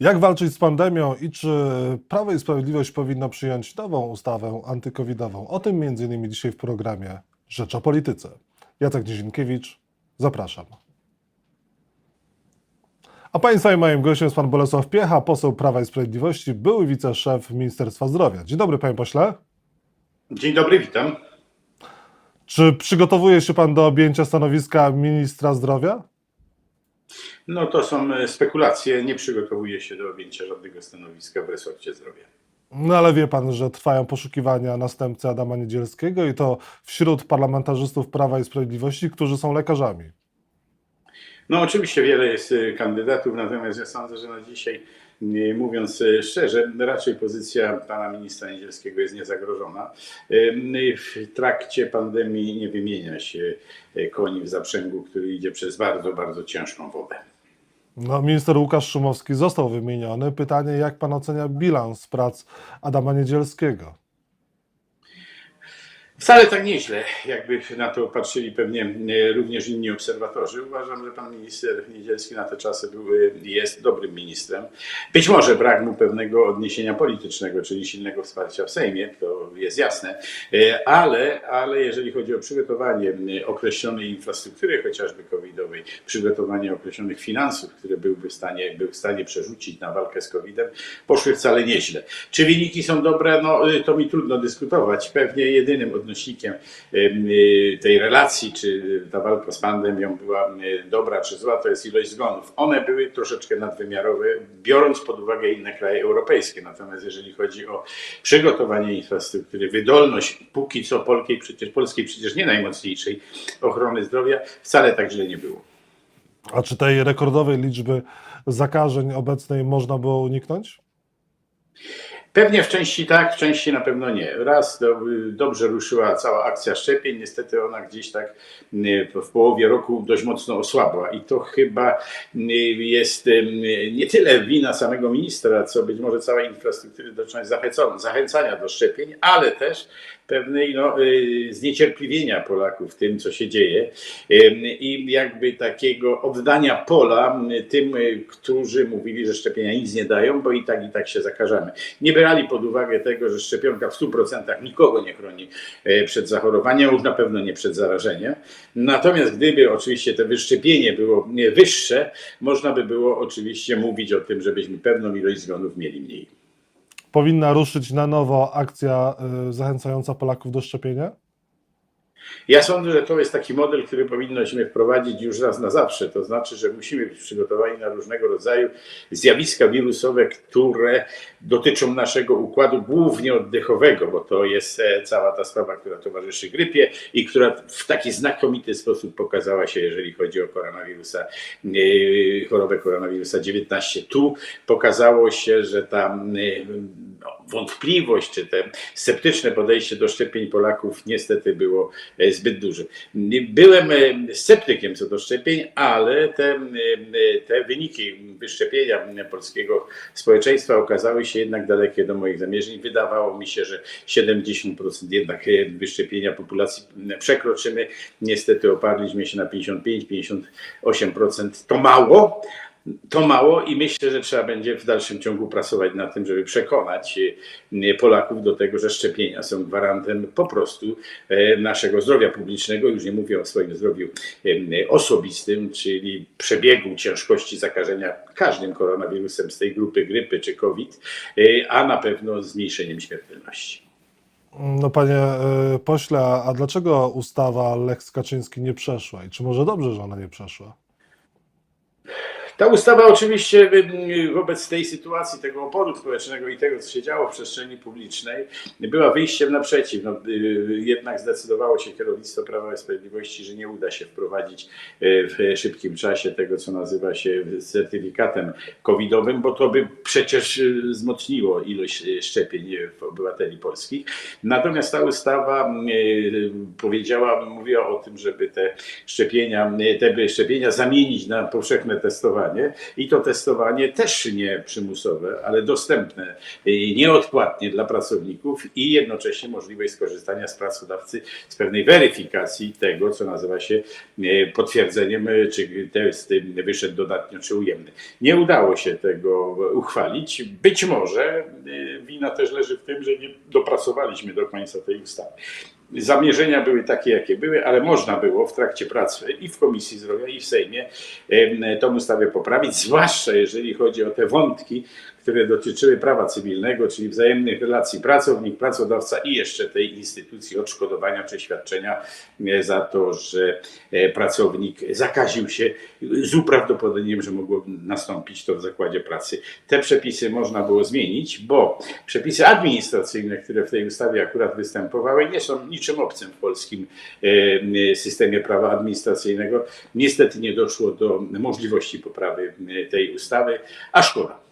Jak walczyć z pandemią i czy Prawo i Sprawiedliwość powinno przyjąć nową ustawę antykowidową? O tym m.in. dzisiaj w programie Rzecz o Polityce. Jacek Nizinkiewicz, zapraszam. A Państwa i moim gościem jest Pan Bolesław Piecha, poseł Prawa i Sprawiedliwości, były wiceszef Ministerstwa Zdrowia. Dzień dobry Panie Pośle. Dzień dobry, witam. Czy przygotowuje się Pan do objęcia stanowiska ministra zdrowia? No to są e, spekulacje. Nie przygotowuję się do objęcia żadnego stanowiska w resorcie zdrowia. No ale wie pan, że trwają poszukiwania następcy Adama Niedzielskiego i to wśród parlamentarzystów Prawa i Sprawiedliwości, którzy są lekarzami. No oczywiście wiele jest e, kandydatów, natomiast ja sądzę, że na dzisiaj, mówiąc e, szczerze, raczej pozycja pana ministra Niedzielskiego jest niezagrożona. E, W trakcie pandemii nie wymienia się e, koni w zaprzęgu, który idzie przez bardzo, bardzo ciężką wodę. No, minister Łukasz Szumowski został wymieniony. Pytanie, jak pan ocenia bilans prac Adama Niedzielskiego? Wcale tak nieźle, jakby na to patrzyli pewnie e, również inni obserwatorzy. Uważam, że pan minister Niedzielski na te czasy był, e, jest dobrym ministrem. Być może brak mu pewnego odniesienia politycznego, czyli silnego wsparcia w Sejmie, to jest jasne, E, ale, ale jeżeli chodzi o przygotowanie określonej infrastruktury, chociażby covidowej, przygotowanie określonych finansów, które byłby w stanie, był w stanie przerzucić na walkę z covidem, poszły wcale nieźle. Czy wyniki są dobre? No to mi trudno dyskutować. Pewnie jedynym odnośnikiem em, y, tej relacji, czy ta walka z pandemią była dobra czy zła, to jest ilość zgonów. One były troszeczkę nadwymiarowe, biorąc pod uwagę inne kraje europejskie. Natomiast jeżeli chodzi o przygotowanie infrastruktury, wydolność póki co polskiej, przecież, polskiej przecież nie najmocniejszej ochrony zdrowia, wcale tak źle nie było. A czy tej rekordowej liczby zakażeń obecnej można było uniknąć? Pewnie w części tak, w części na pewno nie. Raz do, dobrze ruszyła cała akcja szczepień, niestety ona gdzieś tak y, w połowie roku dość mocno osłabła i to chyba y, jest y, nie tyle wina samego ministra, co być może całej infrastruktury dotyczącej zachęcania, zachęcania do szczepień, ale też pewnej no, y, zniecierpliwienia Polaków tym, co się dzieje i jakby takiego oddania pola tym, y, którzy mówili, że szczepienia nic nie dają, bo i tak i tak się zakażemy. Nie brali pod uwagę tego, że szczepionka w 100% nikogo nie chroni y, przed zachorowaniem, już na pewno nie przed zarażeniem. Natomiast gdyby oczywiście to wyszczepienie było wyższe, można by było oczywiście mówić o tym, żebyśmy pewną ilość zgonów mieli mniej. Powinna ruszyć na nowo akcja y, zachęcająca Polaków do szczepienia? Ja sądzę, że to jest taki model, który powinnośmy wprowadzić już raz na zawsze. To znaczy, że musimy być przygotowani na różnego rodzaju zjawiska wirusowe, które dotyczą naszego układu głównie oddechowego, bo to jest e, cała ta sprawa, która towarzyszy grypie i która w taki znakomity sposób pokazała się, jeżeli chodzi o koronawirusa, e, chorobę koronawirusa 19. Tu pokazało się, że ta e, no, wątpliwość czy te sceptyczne podejście do szczepień Polaków niestety było e, zbyt duże. Byłem e, sceptykiem co do szczepień, ale te, te wyniki wyszczepienia polskiego społeczeństwa okazały się jednak dalekie do moich zamierzeń. Wydawało mi się, że 70% jednak e, wyszczepienia populacji przekroczymy. Niestety oparliśmy się na 55-58%. To mało, to mało i myślę, że trzeba będzie w dalszym ciągu pracować nad tym, żeby przekonać e, Polaków do tego, że szczepienia są gwarantem po prostu e, naszego zdrowia publicznego. Już nie mówię o swoim zdrowiu e, osobistym, czyli przebiegu ciężkości zakażenia każdym koronawirusem z tej grupy grypy czy COVID, a na pewno zmniejszeniem śmiertelności. No panie pośle, a dlaczego ustawa Lex Kaczyński nie przeszła i czy może dobrze, że ona nie przeszła? Ta ustawa oczywiście y, wobec tej sytuacji, tego oporu społecznego i tego, co się działo w przestrzeni publicznej, była wyjściem naprzeciw. No, y, jednak zdecydowało się kierownictwo Prawa i Sprawiedliwości, że nie uda się wprowadzić y, w szybkim czasie tego, co nazywa się certyfikatem covidowym, bo to by przecież y, wzmocniło ilość y, szczepień obywateli polskich. Natomiast ta ustawa y, powiedziała, mówiła o tym, żeby te szczepienia, te szczepienia zamienić na powszechne testowanie testowanie i to testowanie też nie przymusowe, ale dostępne nieodpłatnie dla pracowników i jednocześnie możliwość skorzystania z pracodawcy z pewnej weryfikacji tego, co nazywa się e, potwierdzeniem, e, czy test wyszedł dodatnio czy ujemny. Nie udało się tego uchwalić. Być może e, wina też leży w tym, że nie dopracowaliśmy do końca tej ustawy. Zamierzenia były takie, jakie były, ale można było w trakcie pracy i w Komisji Zdrowia, i w Sejmie tą ustawę poprawić, zwłaszcza jeżeli chodzi o te wątki, które dotyczyły prawa cywilnego, czyli wzajemnych relacji pracownik, pracodawca i jeszcze tej instytucji odszkodowania czy świadczenia e, za to, że e, pracownik zakaził się z uprawdopodobnieniem, że mogło nastąpić to w zakładzie pracy. Te przepisy można było zmienić, bo przepisy administracyjne, które w tej ustawie akurat występowały, nie są niczym obcym w polskim e, systemie prawa administracyjnego. Niestety nie doszło do możliwości poprawy tej ustawy, a szkoda.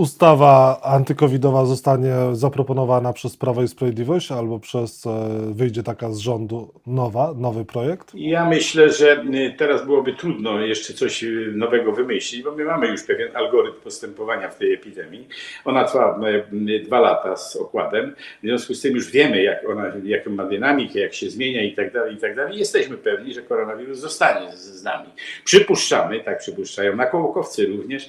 Ustawa antykowidowa zostanie zaproponowana przez Prawo i Sprawiedliwość albo przez, e, wyjdzie taka z rządu nowa, nowy projekt? Ja myślę, że y, teraz byłoby trudno jeszcze coś y, nowego wymyślić, bo my mamy już pewien algorytm postępowania w tej epidemii. Ona trwa dwa lata z okładem. W związku z tym już wiemy, jak ona, jaką ma dynamikę, jak się zmienia i tak dalej, i tak dalej. Jesteśmy pewni, że koronawirus zostanie z, z nami. Przypuszczamy, tak przypuszczają naukowcy również,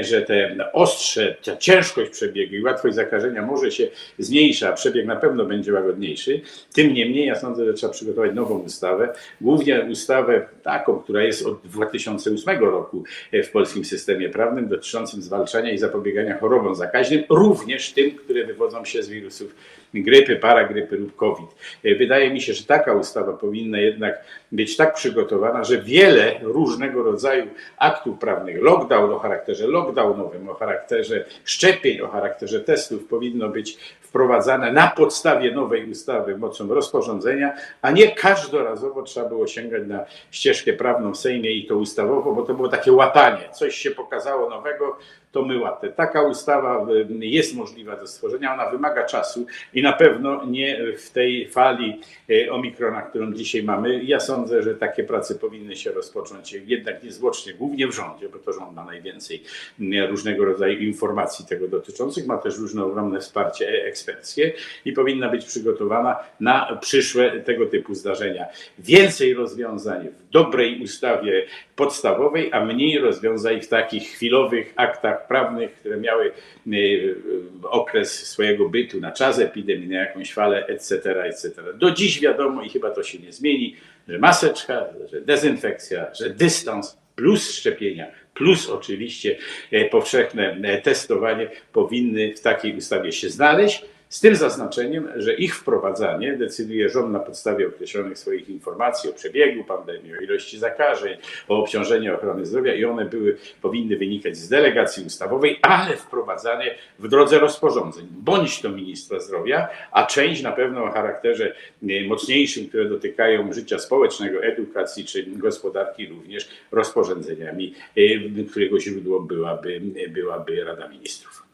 że te ostrze, ta ciężkość przebiegu i łatwość zakażenia może się zmniejsza, a przebieg na pewno będzie łagodniejszy. Tym niemniej ja sądzę, że trzeba przygotować nową ustawę, głównie ustawę taką, która jest od 2008 roku w polskim systemie prawnym, dotyczącym zwalczania i zapobiegania chorobom zakaźnym, również tym, które wywodzą się z wirusów grypy, paragrypy lub COVID. Wydaje mi się, że taka ustawa powinna jednak być tak przygotowana, że wiele różnego rodzaju aktów prawnych, lockdown o charakterze lockdownowym, o charakterze szczepień, o charakterze testów powinno być wprowadzane na podstawie nowej ustawy mocą rozporządzenia, a nie każdorazowo trzeba było sięgać na ścieżkę prawną w Sejmie i to ustawowo, bo to było takie łapanie. Coś się pokazało nowego, to my łatę. Taka ustawa y, jest możliwa do stworzenia, ona wymaga czasu i na pewno nie w tej fali y, omikrona, którą dzisiaj mamy. Ja sądzę, że takie prace powinny się rozpocząć jednak niezwłocznie, głównie w rządzie, bo to rząd ma najwięcej y, różnego rodzaju informacji tego dotyczących, ma też różne ogromne wsparcie eksperckie i powinna być przygotowana na przyszłe tego typu zdarzenia. Więcej rozwiązań w dobrej ustawie podstawowej, a mniej rozwiązań w takich chwilowych aktach prawnych, które miały y, y, okres swojego bytu na czas epidemii, na jakąś falę, etc., etc. Do dziś wiadomo i chyba to się nie zmieni, że maseczka, że dezynfekcja, że dystans plus szczepienia, plus oczywiście e, powszechne e, testowanie powinny w takiej ustawie się znaleźć. Z tym zaznaczeniem, że ich wprowadzanie decyduje rząd na podstawie określonych swoich informacji o przebiegu pandemii, o ilości zakażeń, o obciążeniu ochrony zdrowia i one były, powinny wynikać z delegacji ustawowej, ale wprowadzane w drodze rozporządzeń, bądź to ministra zdrowia, a część na pewno o charakterze e, mocniejszym, które dotykają życia społecznego, edukacji czy gospodarki również rozporządzeniami, e, którego źródło byłaby, byłaby Rada Ministrów.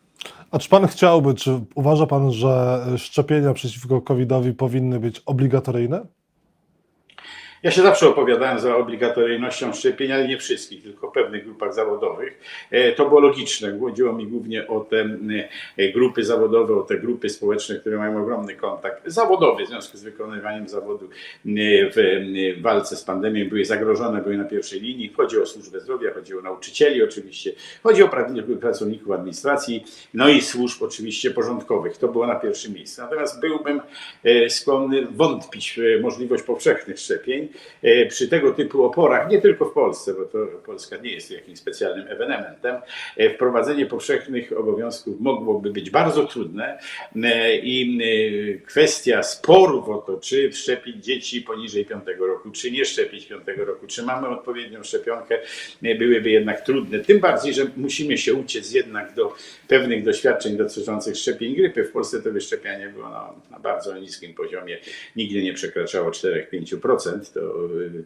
A czy pan chciałby, czy uważa pan, że szczepienia przeciwko COVID-owi powinny być obligatoryjne? Ja się zawsze opowiadałem za obligatoryjnością szczepień, ale nie wszystkich, tylko w pewnych grupach zawodowych. E, To było logiczne. Chodziło mi głównie o te e, grupy zawodowe, o te grupy społeczne, które mają ogromny kontakt zawodowy w związku z wykonywaniem zawodu e, w e, walce z pandemią, były zagrożone, były na pierwszej linii. Chodzi o służbę zdrowia, chodzi o nauczycieli oczywiście, chodzi o pra- pracowników administracji, no i służb oczywiście porządkowych. To było na pierwszym miejscu. Natomiast byłbym e, skłonny wątpić w możliwość powszechnych szczepień e, przy tego typu oporach, nie tylko w Polsce, bo to Polska nie jest jakimś specjalnym ewenementem. E, Wprowadzenie powszechnych obowiązków mogłoby być bardzo trudne e, i e, kwestia sporów o to, czy wszczepić dzieci poniżej 5 roku, czy nie szczepić 5 roku, czy mamy odpowiednią szczepionkę, e, byłyby jednak trudne. Tym bardziej, że musimy się uciec jednak do pewnych doświadczeń dotyczących szczepień grypy. W Polsce to wyszczepianie było na, na bardzo niskim poziomie, nigdy nie przekraczało 4-5%. To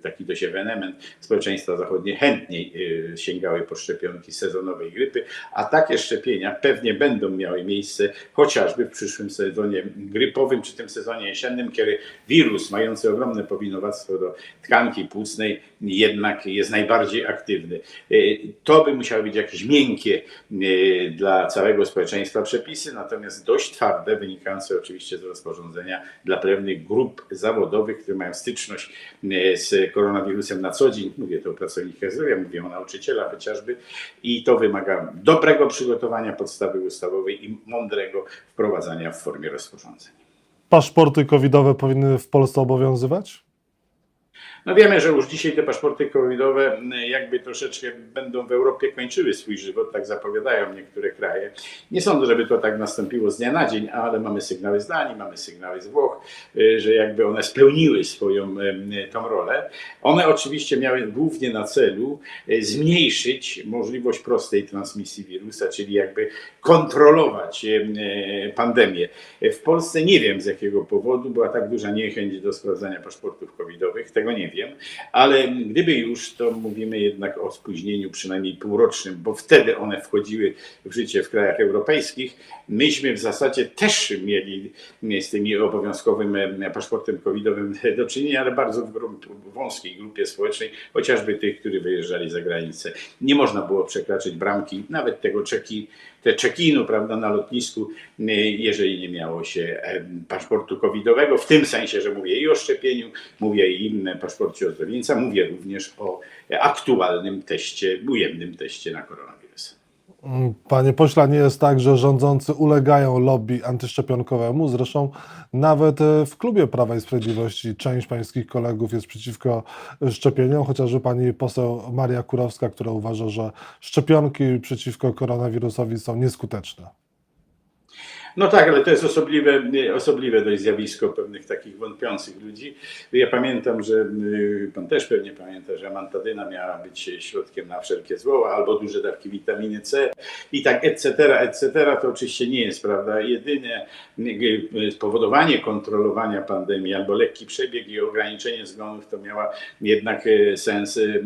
taki dość ewenement. Społeczeństwa zachodnie chętniej y, sięgały po szczepionki sezonowej grypy, a takie szczepienia pewnie będą miały miejsce chociażby w przyszłym sezonie grypowym, czy tym sezonie jesiennym, kiedy wirus mający ogromne powinowactwo do tkanki płucnej jednak jest najbardziej aktywny. Y, To by musiały być jakieś miękkie y, dla całego społeczeństwa przepisy, natomiast dość twarde, wynikające oczywiście z rozporządzenia dla pewnych grup zawodowych, które mają styczność z koronawirusem na co dzień. Mówię tu o pracownikach zdrowia, mówię o nauczycielach chociażby i to wymaga dobrego przygotowania podstawy ustawowej i mądrego wprowadzania w formie rozporządzeń. Paszporty covidowe powinny w Polsce obowiązywać? No wiemy, że już dzisiaj te paszporty covidowe jakby troszeczkę będą w Europie kończyły swój żywot, tak zapowiadają niektóre kraje. Nie sądzę, żeby to tak nastąpiło z dnia na dzień, ale mamy sygnały z Danii, mamy sygnały z Włoch, y, że jakby one spełniły swoją em, tą rolę. One oczywiście miały głównie na celu y, zmniejszyć możliwość prostej transmisji wirusa, czyli jakby kontrolować em, pandemię. W Polsce nie wiem z jakiego powodu była tak duża niechęć do sprawdzania paszportów covidowych, tego nie wiem, ale gdyby już, to mówimy jednak o spóźnieniu przynajmniej półrocznym, bo wtedy one wchodziły w życie w krajach europejskich. Myśmy w zasadzie też mieli z tymi obowiązkowym e, paszportem covidowym do czynienia, ale bardzo w wąskiej grupie społecznej, chociażby tych, którzy wyjeżdżali za granicę. Nie można było przekraczać bramki, nawet tego czeki, te check-inu prawda, na lotnisku, e, jeżeli nie miało się paszportu covidowego, w tym sensie, że mówię i o szczepieniu, mówię i o paszporcie ozdrowieńca, mówię również o aktualnym teście, ujemnym teście na koronawirusa. Panie pośle, nie jest tak, że rządzący ulegają lobby antyszczepionkowemu. Zresztą nawet e, w klubie Prawa i Sprawiedliwości część pańskich kolegów jest przeciwko szczepieniom, chociażby pani poseł Maria Kurowska, która uważa, że szczepionki przeciwko koronawirusowi są nieskuteczne. No tak, ale to jest osobliwe, osobliwe dość zjawisko pewnych takich wątpiących ludzi. Ja pamiętam, że y, pan też pewnie pamięta, że amantadyna miała być środkiem na wszelkie zło, albo duże dawki witaminy C i tak etc., etc. To oczywiście nie jest prawda. Jedyne y, spowodowanie kontrolowania pandemii albo lekki przebieg i ograniczenie zgonów to miała jednak y, sens y,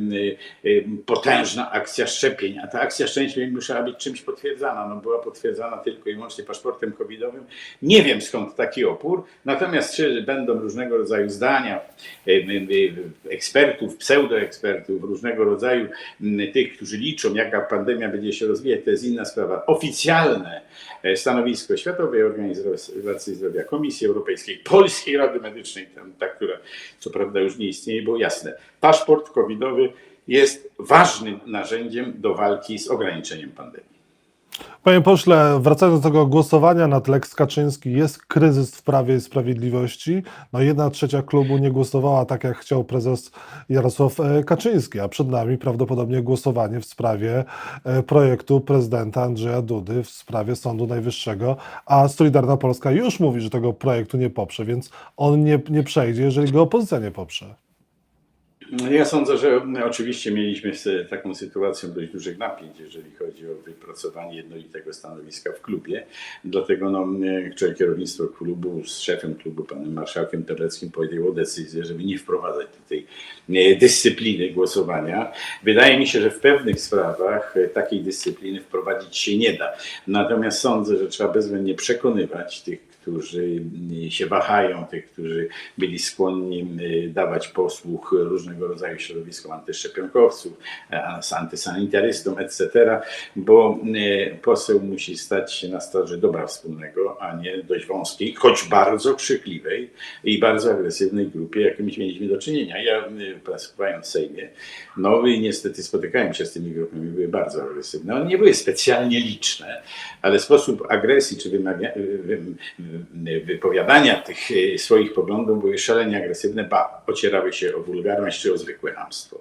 y, potężna akcja szczepień. A ta akcja szczepień musiała być czymś potwierdzana. No, była potwierdzana tylko i wyłącznie paszportem covidowym. Nie wiem skąd taki opór, natomiast czy będą różnego rodzaju zdania ekspertów, pseudoekspertów, różnego rodzaju tych, którzy liczą, jaka pandemia będzie się rozwijać, to jest inna sprawa. Oficjalne e, stanowisko Światowej Organizacji Zdrowia, Komisji Europejskiej, Polskiej Rady Medycznej, ta, która co prawda już nie istnieje, było jasne. Paszport covidowy jest ważnym narzędziem do walki z ograniczeniem pandemii. Panie pośle, wracając do tego głosowania nad Lex Kaczyński, jest kryzys w Prawie i Sprawiedliwości. No jedna trzecia klubu nie głosowała tak, jak chciał prezes Jarosław e, Kaczyński, a przed nami prawdopodobnie głosowanie w sprawie e, projektu prezydenta Andrzeja Dudy w sprawie Sądu Najwyższego, a Solidarna Polska już mówi, że tego projektu nie poprze, więc on nie, nie przejdzie, jeżeli go opozycja nie poprze. Ja sądzę, że oczywiście mieliśmy taką sytuacją dość dużych napięć, jeżeli chodzi o wypracowanie jednolitego stanowiska w klubie. Dlatego no, kierownictwo klubu z szefem klubu, panem marszałkiem Terleckim podjęło decyzję, żeby nie wprowadzać tej e, dyscypliny głosowania. Wydaje mi się, że w pewnych sprawach e, takiej dyscypliny wprowadzić się nie da. Natomiast sądzę, że trzeba bezwzględnie przekonywać tych, którzy się wahają, tych, którzy byli skłonni y, dawać posłuch różnego rodzaju środowiskom antyszczepionkowców, antysanitarystom, etc., bo y, poseł musi stać się na straży dobra wspólnego, a nie dość wąskiej, choć bardzo krzykliwej i bardzo agresywnej grupie, jakimiś mieliśmy do czynienia. Ja y, pracowałem w Sejmie, no i niestety spotykałem się z tymi grupami, były bardzo agresywne. One nie były specjalnie liczne, ale sposób agresji czy wymawia, wy, wy, wypowiadania tych e, swoich poglądów były szalenie agresywne, ba, ocierały się o wulgarność czy o zwykłe hamstwo.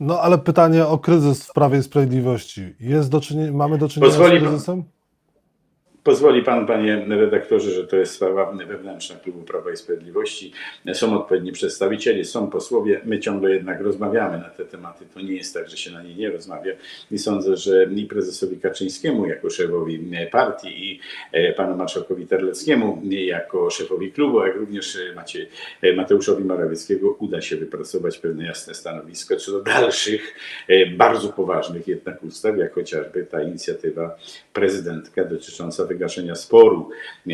No ale pytanie o kryzys w Prawie i Sprawiedliwości. Jest do czynienia, mamy do czynienia Pozwoli z pan- kryzysem? Pozwoli pan, panie redaktorze, że to jest sprawa wewnętrzna klubu Prawa i Sprawiedliwości. Są odpowiedni przedstawiciele, są posłowie. My ciągle jednak rozmawiamy na te tematy. To nie jest tak, że się na nie nie rozmawia. I sądzę, że i prezesowi Kaczyńskiemu jako szefowi partii i e, panu marszałkowi Terleckiemu jako szefowi klubu, jak również e, Macie, e, Mateuszowi Morawieckiego uda się wypracować pewne jasne stanowisko co do dalszych, bardzo poważnych jednak ustaw, jak chociażby ta inicjatywa prezydentka dotycząca wygaszenia sporu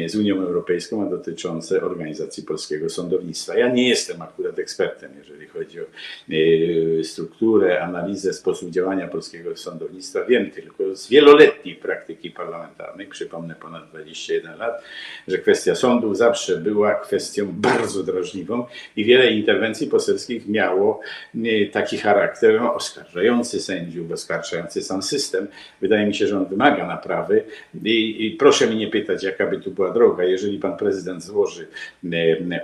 z Unią Europejską, a dotyczące organizacji polskiego sądownictwa. Ja nie jestem akurat ekspertem, jeżeli chodzi o e, strukturę, analizę, sposób działania polskiego sądownictwa. Wiem tylko z wieloletniej praktyki parlamentarnej, przypomnę ponad 21 lat, że kwestia sądów zawsze była kwestią bardzo drażliwą i wiele interwencji poselskich miało e, taki charakter oskarżający sędziów, oskarżający sam system. Wydaje mi się, że on wymaga naprawy i, i proszę mnie nie pytać, jaka by tu była droga. Jeżeli pan prezydent złoży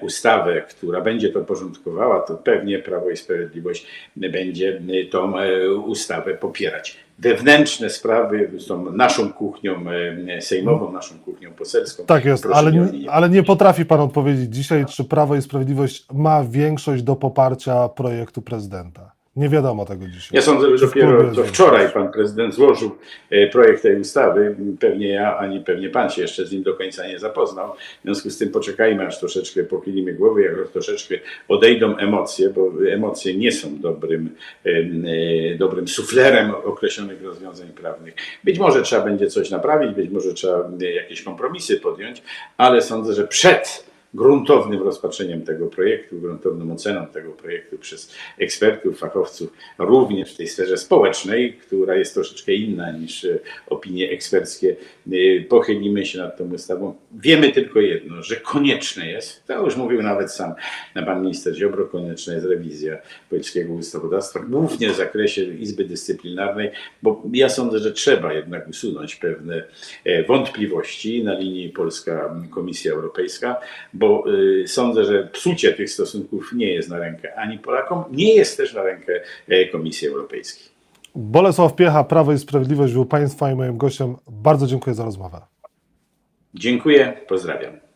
ustawę, która będzie to porządkowała, to pewnie Prawo i Sprawiedliwość będzie tą e, ustawę popierać. Wewnętrzne sprawy są naszą kuchnią sejmową, naszą kuchnią poselską. Tak jest, Proszę ale, nie ale nie potrafi pan odpowiedzieć dzisiaj, czy Prawo i Sprawiedliwość ma większość do poparcia projektu prezydenta. Nie wiadomo tego dzisiaj. Ja sądzę, że dopiero to wczoraj pan prezydent złożył e, projekt tej ustawy. Pewnie ja, ani pewnie pan się jeszcze z nim do końca nie zapoznał. W związku z tym poczekajmy, aż troszeczkę pochylimy głowy, jak troszeczkę odejdą emocje, bo emocje nie są dobrym, e, dobrym suflerem określonych rozwiązań prawnych. Być może trzeba będzie coś naprawić, być może trzeba e, jakieś kompromisy podjąć, ale sądzę, że przed gruntownym rozpatrzeniem tego projektu, gruntowną oceną tego projektu przez ekspertów, fachowców, również w tej sferze społecznej, która jest troszeczkę inna niż e, opinie eksperckie, pochylimy się nad tą ustawą. Wiemy tylko jedno, że konieczne jest, to już mówił nawet sam pan minister Ziobro, konieczna jest rewizja polskiego ustawodawstwa, głównie w zakresie Izby Dyscyplinarnej, bo ja sądzę, że trzeba jednak usunąć pewne e, wątpliwości na linii Polska-Komisja Europejska, bo y, sądzę, że psucie tych stosunków nie jest na rękę ani Polakom, nie jest też na rękę e, Komisji Europejskiej. Bolesław Piecha, Prawo i Sprawiedliwość był państwa i moim gościem. Bardzo dziękuję za rozmowę. Dziękuję, pozdrawiam.